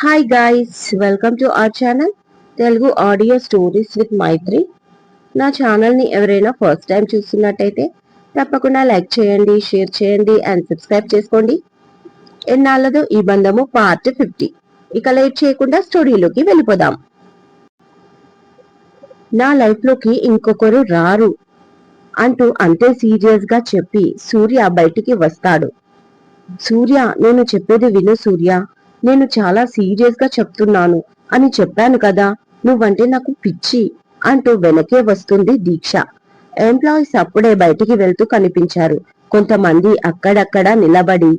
Hi guys welcome to our channel Telugu audio stories with Maithri నా ఛానల్ని ఎవరైనా first time చూస్తున్నట్టయితే తప్పకుండా లైక్ చేయండి షేర్ చేయండి అండ్ సబ్స్క్రైబ్ చేసుకోండి. ఎన్నాళ్ళదు ఈ బంధము పార్ట్ ఫిఫ్టీ ఇక లేట్ చేయకుండా స్టోరీలోకి వెళ్ళిపోదాం. నా లైఫ్లోకి ఇంకొకరు రారు అంటూ అంతే సీరియస్గా చెప్పి సూర్య బయటికి వస్తాడు. సూర్య నేను చెప్పేది విను సూర్య. నేను చాలా సీరియస్గా చెప్తున్నాను అని చెప్పాను కదా నువ్వంటే నాకు పిచ్చి అంటూ వెనకే వస్తుంది దీక్ష. ఎంప్లాయీస్ అప్పుడే బయటికి వెళ్తూ కనిపించారు. కొంతమంది అక్కడక్కడ నిలబడి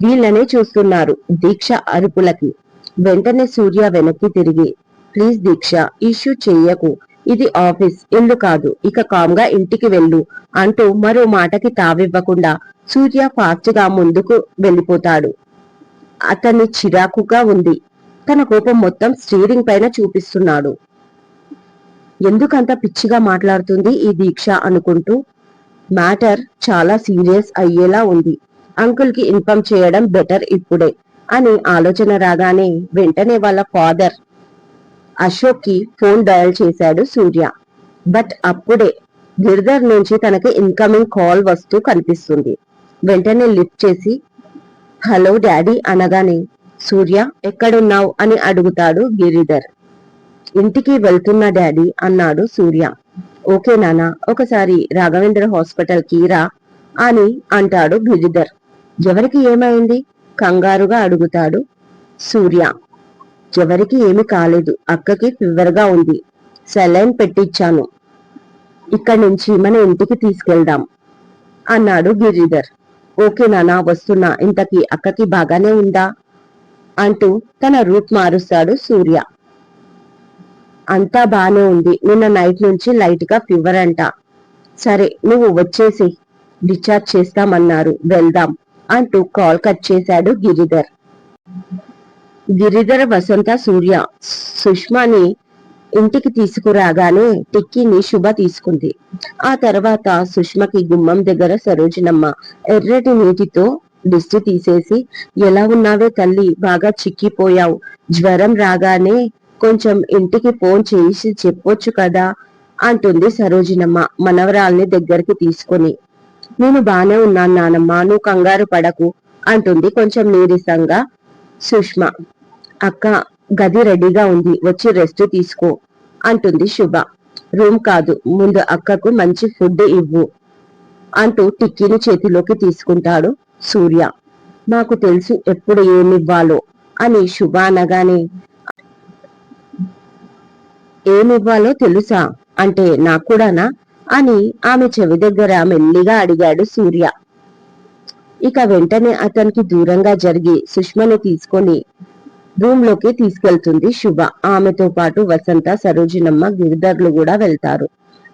వీళ్ళనే చూస్తున్నారు దీక్ష అరుపులకి. వెంటనే సూర్య వెనక్కి తిరిగి ప్లీజ్ దీక్ష ఇష్యూ చెయ్యకు. ఇది ఆఫీస్ ఇల్లు కాదు. ఇక కామ్గా ఇంటికి వెళ్ళు అంటూ మరో మాటకి తావివ్వకుండా సూర్య ఫాస్ట్గా ముందుకు వెళ్ళిపోతాడు. అతన్ని చిరాకుగా ఉంది. తన కోపం మొత్తం స్టీరింగ్ పైన చూపిస్తున్నాడు. ఎందుకంత పిచ్చిగా మాట్లాడుతుంది ఈ దీక్ష అనుకుంటూ మ్యాటర్ చాలా సీరియస్ అయ్యేలా ఉంది. అంకుల్కి ఇన్ఫామ్ చేయడం బెటర్ ఇప్పుడే అని ఆలోచన రాగానే వెంటనే వాళ్ళ ఫాదర్ అశోక్కి ఫోన్ డయల్ చేశాడు సూర్య. బట్ అప్పుడే గిరిధర్ నుంచి తనకి ఇన్కమింగ్ కాల్ వస్తూ కనిపిస్తుంది. వెంటనే లిఫ్ట్ చేసి హలో డాడీ అనగానే సూర్య ఎక్కడున్నావు? అని అడుగుతాడు గిరిధర్. ఇంటికి వెళ్తున్నా డాడీ అన్నాడు సూర్య. ఓకే నానా ఒకసారి రాఘవేంద్ర హాస్పిటల్కి రా అని అంటాడు గిరిధర్. ఎవరికి ఏమైంది? కంగారుగా అడుగుతాడు సూర్య. ఎవరికి ఏమి కాలేదు అక్కకి ఫీవర్గా ఉంది. సెలైన్ పెట్టించాను ఇక్కడి నుంచి మన ఇంటికి తీసుకెళ్దాం అన్నాడు గిరిధర్. ఓకే నానా వస్తున్నా. ఇంతకి అక్కకి బాగానే ఉందా? అంటూ తన రూట్ మారుస్తాడు సూర్య. అంతా బానే ఉంది. నిన్న నైట్ నుంచి లైట్గా ఫీవర్ అంట. సరే నువ్వు వచ్చేసి డిశ్చార్జ్ చేస్తామన్నారు. వెళ్దాం అంటూ కాల్ కట్ చేశాడు గిరిధర్. గిరిధర్ వసంత సూర్య. సుష్మాని ఇంటికి తీసుకురాగానే టిక్కీని శుభ తీసుకుంది. ఆ తర్వాత సుష్మకి గుమ్మం దగ్గర సరోజనమ్మ ఎర్రటి నీటితో దిష్టి తీసేసి ఎలా ఉన్నావే తల్లి? బాగా చిక్కిపోయావు. జ్వరం రాగానే కొంచెం ఇంటికి ఫోన్ చేసి చెప్పొచ్చు కదా అంటుంది సరోజినమ్మ మనవరాల్ని దగ్గరికి తీసుకొని. నేను బానే ఉన్నాను నానమ్మ నువ్వు కంగారు పడకు అంటుంది కొంచెం నీరసంగా సుష్మ. అక్క గది రెడీగా ఉంది. వచ్చి రెస్ట్ తీసుకో అంటుంది శుభ. రూమ్ కాదు. ముందు అక్కకు మంచి ఫుడ్ ఇవ్వు అంటూ టిక్కీని చేతిలోకి తీసుకుంటాడు సూర్య. నాకు తెలుసు ఎప్పుడు ఏమివ్వాలో అని శుభ అనగానే ఏమివ్వాలో తెలుసా? అంటే నాకు కూడానా అని ఆమె చెవి దగ్గర మెల్లిగా అడిగాడు సూర్య. ఇక వెంటనే అతనికి దూరంగా జరిగి సుష్మని తీసుకొని రూమ్లోకి తీసుకెళ్తుంది శుభ. ఆమెతో పాటు వసంత సరోజినమ్మ గిరిధర్లు కూడా వెళ్తారు.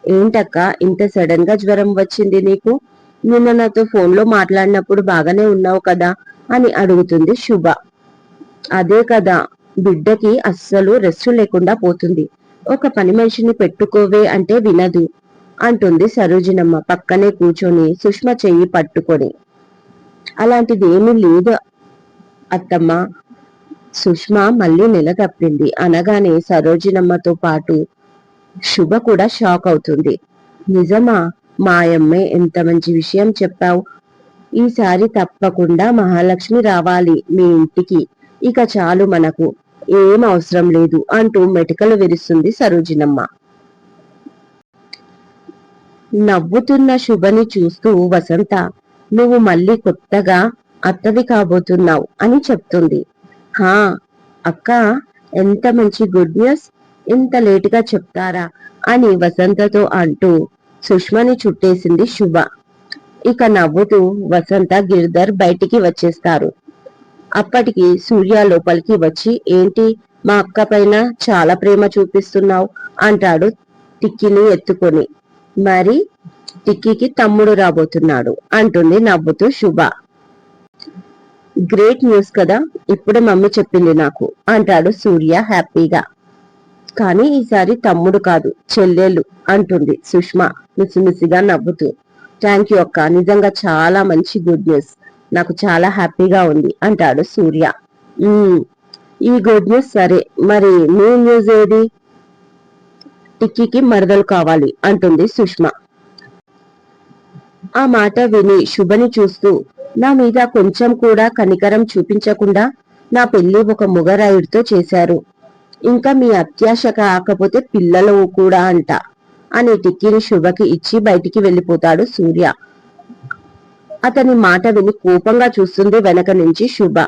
ఏంటక్క ఇంత సడన్గా జ్వరం వచ్చింది నీకు? నిన్న నాతో ఫోన్లో మాట్లాడినప్పుడు బాగానే ఉన్నావు కదా అని అడుగుతుంది శుభ. అదే కదా బిడ్డకి అస్సలు రెస్ట్ లేకుండా పోతుంది. ఒక పని మనిషిని పెట్టుకోవే అంటే వినదు అంటుంది సరోజినమ్మ పక్కనే కూర్చొని సుష్మ చెయ్యి పట్టుకొని. అలాంటిది ఏమీ లేదు అత్తమ్మ సుష్మా మళ్ళీ నెల తప్పింది. అనగానే సరోజినమ్మతో పాటు శుభ కూడా షాక్ అవుతుంది. నిజమా? మాయమ్మే ఎంత మంచి విషయం చెప్పావు. ఈసారి తప్పకుండా మహాలక్ష్మి రావాలి మీ ఇంటికి. ఇక చాలు మనకు. ఏం అవసరం లేదు అంటూ మెటికలు విరుస్తుంది సరోజినమ్మ. నవ్వుతున్న శుభని చూస్తూ వసంత నువ్వు మళ్ళీ కొత్తగా అత్తవి కాబోతున్నావు అని చెప్తుంది. హా అక్క ఎంత మంచి గుడ్ న్యూస్ ఇంత లేటుగా చెప్తారా? అని వసంతతో అంటూ సుష్మని చుట్టేసింది శుభ. ఇక నవ్వుతూ వసంత గిరిధర్ బయటికి వచ్చేస్తారు. అప్పటికి సూర్య లోపలికి వచ్చి ఏంటి మా అక్క పైన చాలా ప్రేమ చూపిస్తున్నావు? అంటాడు టిక్కిని ఎత్తుకొని. మరి టిక్కీకి తమ్ముడు రాబోతున్నాడు అంటుంది నవ్వుతూ శుభ. గ్రేట్ న్యూస్ కదా ఇప్పుడే మమ్మీ చెప్పింది నాకు అంటాడు సూర్య హ్యాపీగా. కానీ ఈసారి తమ్ముడు కాదు చెల్లెలు అంటుంది సుష్మా మిసిమిసిగా నవ్వుతూ. థ్యాంక్ యూ అక్క నిజంగా చాలా మంచి గుడ్ న్యూస్ నాకు చాలా హ్యాపీగా ఉంది అంటాడు సూర్య. ఈ గుడ్ న్యూస్ సరే మరి న్యూ న్యూస్ ఏది? టిక్కీకి మరదలు కావాలి అంటుంది సుష్మా. ఆ మాట విని శుభని చూస్తూ నా మీద కొంచెం కూడా కనికరం చూపించకుండా నా పెళ్ళి ఒక ముగరాయుడితో చేశారు. ఇంకా మీ అత్యాశ కాకపోతే పిల్లలు కూడా అంట అనే టిక్కీని శుభకి ఇచ్చి బయటికి వెళ్ళిపోతాడు సూర్య. అతని మాట విని కోపంగా చూస్తుంది వెనక నుంచి శుభ.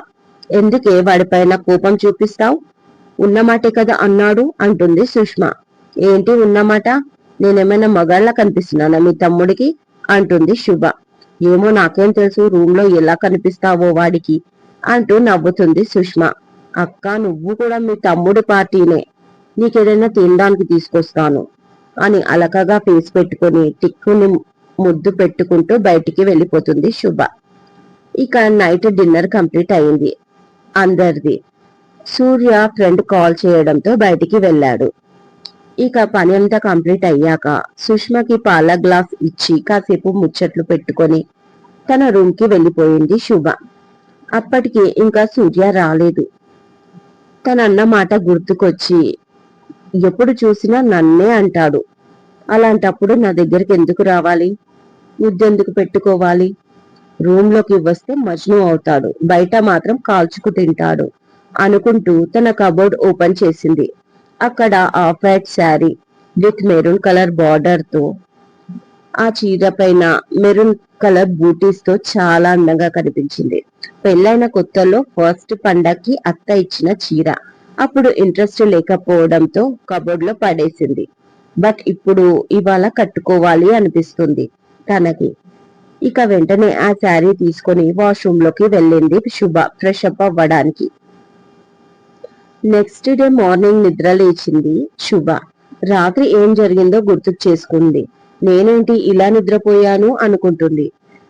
ఎందుకే వాడిపైన కోపం చూపిస్తావు? ఉన్నమాటే కదా అన్నాడు అంటుంది సుష్మ. ఏంటి ఉన్నమాట? నేనేమైనా మగాళ్ళ కనిపిస్తున్నానా మీ తమ్ముడికి? అంటుంది శుభ. ఏమో నాకేం తెలుసు రూమ్లో ఎలా కనిపిస్తావో వాడికి అంటూ నవ్వుతుంది సుష్మా. అక్క నువ్వు కూడా మీ తమ్ముడి పార్టీనే. నీకేదైనా తినడానికి తీసుకొస్తాను అని అలకగా ఫేస్ పెట్టుకుని టిక్కుని ముద్దు పెట్టుకుంటూ బయటికి వెళ్ళిపోతుంది శుభ. ఇక నైట్ డిన్నర్ కంప్లీట్ అయింది. అందరిది. సూర్య ఫ్రెండ్ కాల్ చేయడంతో బయటికి వెళ్ళాడు. ఇక పని అంతా కంప్లీట్ అయ్యాక సుష్మకి పాల గ్లాస్ ఇచ్చి కాసేపు ముచ్చట్లు పెట్టుకొని తన రూమ్కి వెళ్ళిపోయింది శుభ. అప్పటికి ఇంకా సూర్య రాలేదు. తనన్న మాట గుర్తుకొచ్చి ఎప్పుడు చూసినా నన్నే అంటాడు. అలాంటప్పుడు నా దగ్గరికి ఎందుకు రావాలి? ముద్దెందుకు పెట్టుకోవాలి? రూమ్లోకి వస్తే మజ్ను అవుతాడు. బయట మాత్రం కాల్చుకు తింటాడు అనుకుంటూ తన కబోర్డ్ ఓపెన్ చేసింది. అక్కడ off white saree with maroon colour బార్డర్తో ఆ చీర పైన మెరూన్ కలర్ బూటీస్తో చాలా అందంగా కనిపించింది. పెళ్ళైన కొత్తలో ఫస్ట్ పండక్కి అత్త ఇచ్చిన చీర. అప్పుడు ఇంట్రెస్ట్ లేకపోవడంతో కబోర్డ్లో పడేసింది. బట్ ఇప్పుడు ఇవాళ కట్టుకోవాలి అనిపిస్తుంది తనకి. ఇక వెంటనే ఆ శారీ తీసుకొని వాష్రూమ్లోకి వెళ్ళింది శుభ ఫ్రెష్ అప్ అవ్వడానికి. నెక్స్ట్ డే మార్నింగ్ నిద్ర లేచింది శుభ. రాత్రి ఏం జరిగిందో గుర్తు చేసుకుంది. నేనేంటి ఇలా నిద్రపోయాను అనుకుంటుంది.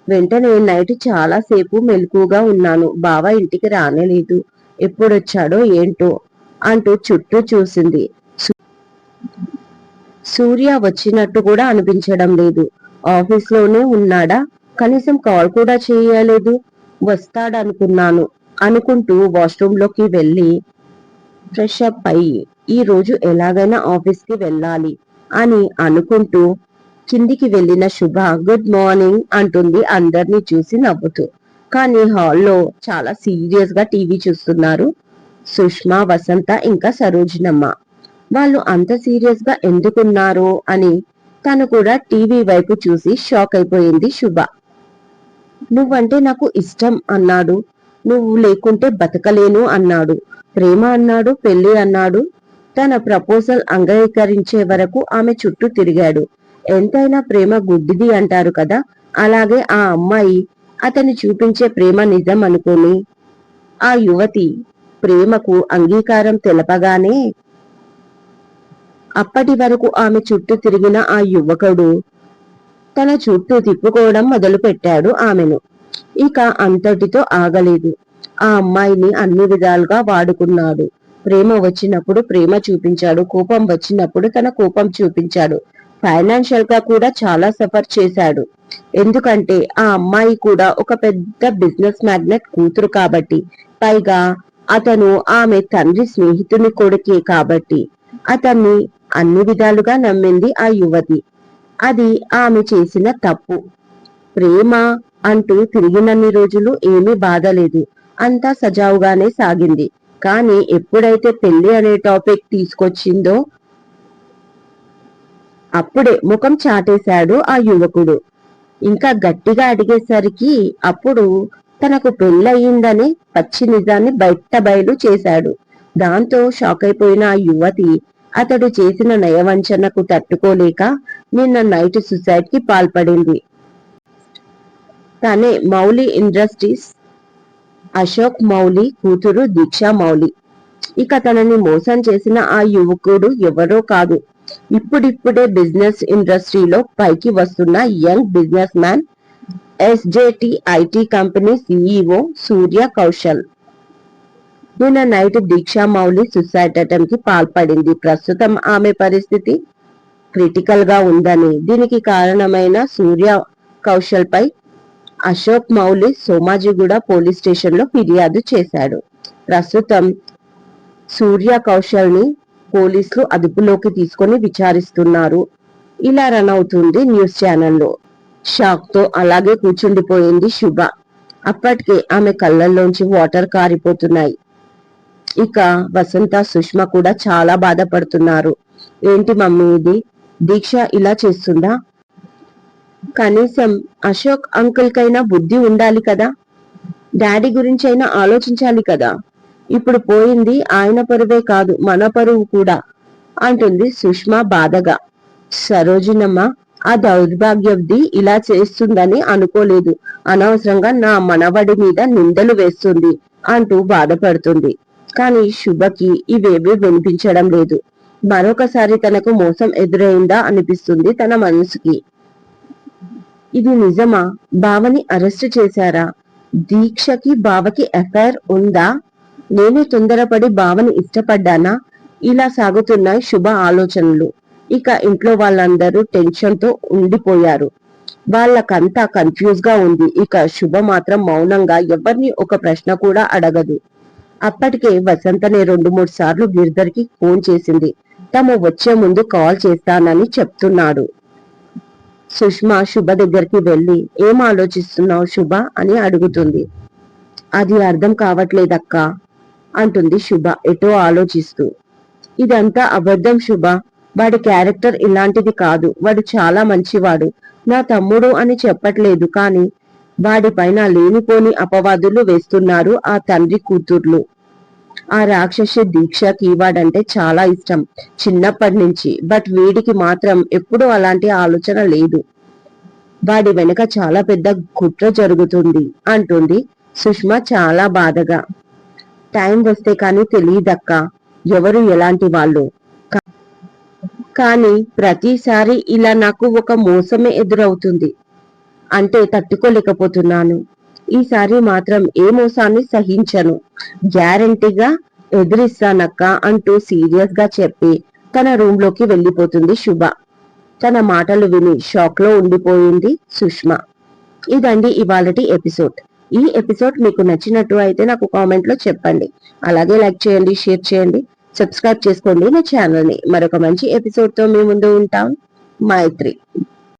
వెంటనే నైట్ చాలా సేపు మెలకుగా ఉన్నాను. బావ ఇంటికి రానేలేదు. ఎప్పుడొచ్చాడో ఏంటో అంటూ చుట్టూ చూసింది. సూర్య వచ్చినట్టు కూడా అనిపించడం లేదు. ఆఫీస్లోనే ఉన్నాడా? కనీసం కాల్ కూడా చేయలేదు. వస్తాడనుకున్నాను అనుకుంటూ వాష్రూమ్లోకి వెళ్ళి ఫ్రెష్ అప్ అయ్యి ఈ రోజు ఎలాగైనా ఆఫీస్కి వెళ్ళాలి అని అనుకుంటూ కిందికి వెళ్ళిన శుభ గుడ్ మార్నింగ్ అంటుంది అందరినీ చూసి నవ్వుతూ. కానీ హాల్లో చాలా సీరియస్గా టీవీ చూస్తున్నారు సుష్మా వసంత ఇంకా సరోజినమ్మ. వాళ్ళు అంత సీరియస్గా అని తను కూడా టీవీ వైపు చూసి షాక్ అయిపోయింది శుభ. నువ్వంటే నాకు ఇష్టం అన్నాడు. నువ్వు లేకుంటే బతకలేను అన్నాడు. ప్రేమ అన్నాడు పెళ్ళి అన్నాడు. తన ప్రపోజల్ అంగీకరించే వరకు ఆమె చుట్టూ తిరిగాడు. ఎంతైనా ప్రేమ గుడ్డిది అంటారు కదా అలాగే ఆ అమ్మాయి అతని చూపించే ప్రేమ నిజం అనుకోని. ఆ యువతి ప్రేమకు అంగీకారం తెలపగానే అప్పటి వరకు ఆమె చుట్టూ తిరిగిన ఆ యువకుడు తన చుట్టూ తిప్పుకోవడం మొదలుపెట్టాడు ఆమెను. ఇక అంతటితో ఆగలేదు. ఆ అమ్మాయిని అన్ని విధాలుగా వాడుకున్నాడు. ప్రేమ వచ్చినప్పుడు ప్రేమ చూపించాడు. కోపం వచ్చినప్పుడు తన కోపం చూపించాడు. ఫైనాన్షియల్గా కూడా చాలా సఫర్ చేశాడు. ఎందుకంటే ఆ అమ్మాయి కూడా ఒక పెద్ద బిజినెస్ మ్యాగ్నెట్ కూతురు కాబట్టి. పైగా అతను ఆమె తండ్రి స్నేహితుని కొడుకే కాబట్టి. అతన్ని అన్ని విధాలుగా నమ్మింది ఆ యువతి. అది ఆమె చేసిన తప్పు. ప్రేమ అంటూ తిరిగినన్ని రోజులు ఏమీ బాధలేదు. అంతా సజావుగానే సాగింది. కానీ ఎప్పుడైతే పెళ్ళి అనే టాపిక్ తీసుకొచ్చిందో అప్పుడే ముఖం చాటేశాడు ఆ యువకుడు. ఇంకా గట్టిగా అడిగేసరికి అప్పుడు తనకు పెళ్ళయిందని పచ్చి నిజాన్ని బయట బయలు చేశాడు. దాంతో షాక్ అయిపోయిన ఆ యువతి అతడు చేసిన నయవంచనకు తట్టుకోలేక నిన్న నైట్ సుసైడ్కి పాల్పడింది. తనే మౌలి ఇండస్ట్రీస్ అశోక్ మౌలి కూతురు దీక్షా మౌలి ఇక తనని మోసం చేసిన ఆ యువకుడు ఎవరో కాదు. ఇప్పుడిప్పుడే బిజినెస్ ఇండస్ట్రీలో పైకి వస్తున్న young business man S J T IT company CEO Surya Kaushal. నిన్న నైట్ దీక్షా మౌలి సుసైడ్ అటెంప్ట్కి పాల్పడింది. ప్రస్తుతం ఆమె పరిస్థితి క్రిటికల్గా ఉందని. దీనికి కారణమైన సూర్య కౌశల్ పై అశోక్ మౌలి సోమాజిగూడ పోలీస్ స్టేషన్లో ఫిర్యాదు చేశాడు. ప్రస్తుతం సూర్య కౌశల్ని పోలీసులు అదుపులోకి తీసుకొని విచారిస్తున్నారు. ఇలా రన్ అవుతుంది న్యూస్ ఛానల్లో. షాక్తో అలాగే కూర్చుండిపోయింది శుభ. అప్పటికే ఆమె కళ్ళల్లోంచి వాటర్ కారిపోతున్నాయి. ఇక వసంత సుష్మ కూడా చాలా బాధపడుతున్నారు. ఏంటి మమ్మీ ఇది? దీక్ష ఇలా చేస్తుందా? కనీసం అశోక్ అంకుల్ కైనా బుద్ధి ఉండాలి కదా? డాడీ గురించి అయినా ఆలోచించాలి కదా? ఇప్పుడు పోయింది ఆయన పరువే కాదు మన పరువు కూడా అంటుంది సుష్మా బాధగా. సరోజినమ్మ ఆ దౌర్భాగ్యవది ఇలా చేస్తుందని అనుకోలేదు. అనవసరంగా నా మనవడి మీద నిందలు వేస్తుంది అంటూ బాధపడుతుంది. కానీ శుభకి ఇవేవి వినిపించడం లేదు. మరొకసారి తనకు మోసం ఎదురైందా అనిపిస్తుంది తన మనసుకి. ఇది నిజమా? బావని అరెస్ట్ చేశారా? దీక్షకి బావకి ఎఫ్ఐఆర్ ఉందా? నేనే తొందరపడి బావని ఇష్టపడ్డానా? ఇలా సాగుతున్నాయి శుభ ఆలోచనలు. ఇక ఇంట్లో వాళ్ళందరూ టెన్షన్తో ఉండిపోయారు. వాళ్ళకంతా కన్ఫ్యూజ్గా ఉంది. ఇక శుభ మాత్రం మౌనంగా ఎవరిని ఒక ప్రశ్న కూడా అడగదు. అప్పటికే వసంతనే రెండు మూడు సార్లు గిరిధర్కి ఫోన్ చేసింది. తాము వచ్చే ముందు కాల్ చేస్తానని చెప్తున్నాడు. సుష్మా శుభ దగ్గరికి వెళ్ళి ఏం ఆలోచిస్తున్నావు శుభ? అని అడుగుతుంది. అది అర్థం కావట్లేదక్క అంటుంది శుభ ఎటో ఆలోచిస్తూ. ఇదంతా అబద్ధం శుభ. వాడి క్యారెక్టర్ ఇలాంటిది కాదు. వాడు చాలా మంచివాడు. నా తమ్ముడు అని చెప్పట్లేదు కానీ వాడి పైన లేనిపోని అపవాదులు వేస్తున్నారు ఆ తండ్రి కూతుర్లు. ఆ రాక్షసి దీక్షకి ఇవాడంటే చాలా ఇష్టం చిన్నప్పటి నుంచి బట్ వీడికి మాత్రం ఎప్పుడూ అలాంటి ఆలోచన లేదు. వాడి వెనుక చాలా పెద్ద కుట్ర జరుగుతుంది అంటుంది సుష్మా చాలా బాధగా. టైం వస్తే కానీ తెలియదక్క ఎవరు ఎలాంటి వాళ్ళు? కానీ ప్రతిసారి ఇలా నాకు ఒక మోసమే ఎదురవుతుంది. అంటే తట్టుకోలేకపోతున్నాను. ఈసారి మాత్రం ఏ మోసాన్ని సహించను. గ్యారంటీగా ఎదిరిస్తానక్క అంటూ సీరియస్గా చెప్పి తన రూమ్లోకి వెళ్ళిపోతుంది శుభ. తన మాటలు విని షాక్లో ఉండిపోయింది సుష్మ. ఇదండి ఇవాళటి ఎపిసోడ్. ఈ ఎపిసోడ్ మీకు నచ్చినట్టు అయితే నాకు కామెంట్లో చెప్పండి. అలాగే లైక్ చేయండి షేర్ చేయండి సబ్స్క్రైబ్ చేసుకోండి నా ఛానల్ని మరొక మంచి ఎపిసోడ్తో మీ ముందు ఉంటాం. మైత్రి.